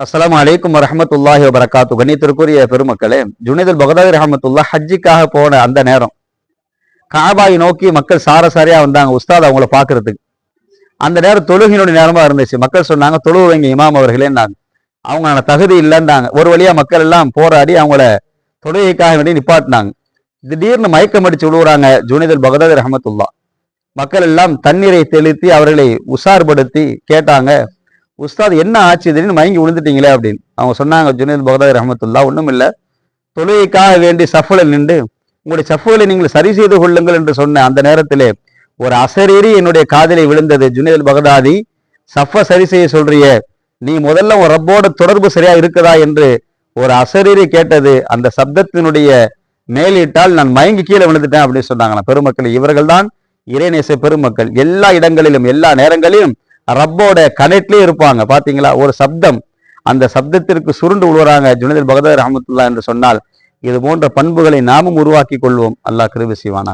அஸ்லாம் அலைக்கும் வரஹமத்துல்லாஹி வரகாத்து கணித்திற்குரிய பெருமக்களே ஜுனைதுல் பகதாதி ரஹமத்துல்லா ஹஜ்ஜிக்காக போன அந்த நேரம் காபாயை நோக்கி மக்கள் சாரசாரியா வந்தாங்க உஸ்தாத் அவங்கள பாக்குறதுக்கு அந்த நேரம் தொழுகினுடைய நேரமா இருந்துச்சு. மக்கள் சொன்னாங்க தொழுவைங்க இமாம் அவர்களேன்னாங்க அவங்க தகுதி இல்லைன்னாங்க ஒரு வழியா மக்கள் எல்லாம் போராடி அவங்கள தொழுகைக்காக வேண்டி நிப்பாட்டினாங்க. திடீர்னு மயக்கம் அடிச்சு விழுவுறாங்க ஜுனைதுல் பகதாதி ரஹமத்துல்லா மக்கள் எல்லாம் தண்ணீரை தெளித்து அவர்களை உஷார்படுத்தி கேட்டாங்க உஸ்தாத் என்ன ஆச்சு? திடீர்னு மயங்கி விழுந்துட்டீங்களே? அப்படின்னு. அவங்க சொன்னாங்க ஜுனேத் பகதாத் ரஹமத்துல்லா ஒன்றும் இல்லை தொழுகைக்காக வேண்டி சஃபலில் நின்று உங்களுடைய சஃபலை நீங்கள் சரி செய்து கொள்ளுங்கள் என்று சொன்ன அந்த நேரத்திலே ஒரு அசரீரி என்னுடைய காதலை விழுந்தது. ஜுனேத் பகதாதி சஃப சரி செய்ய சொல்றிய. நீ முதல்ல உன் ரப்போட தொடர்பு சரியா இருக்குதா? என்று ஒரு அசரீரி கேட்டது. அந்த சப்தத்தினுடைய மேலிட்டால் நான் மயங்கி கீழே விழுந்துட்டேன் அப்படின்னு சொன்னாங்களாம். பெருமக்கள் இவர்கள் தான் இறைநேச பெருமக்கள். எல்லா இடங்களிலும் எல்லா நேரங்களிலும் ரப்போட கனெக்ட்லேயே இருப்பாங்க. பார்த்தீங்களா ஒரு சப்தம். அந்த சப்தத்திற்கு சுருண்டு விழுறாங்க ஜுனதில் பகதர் அஹமத்துல்லா என்று சொன்னால் இது போன்ற பண்புகளை நாமும் உருவாக்கி கொள்வோம். அல்லாஹ் கிருபி செய்வானா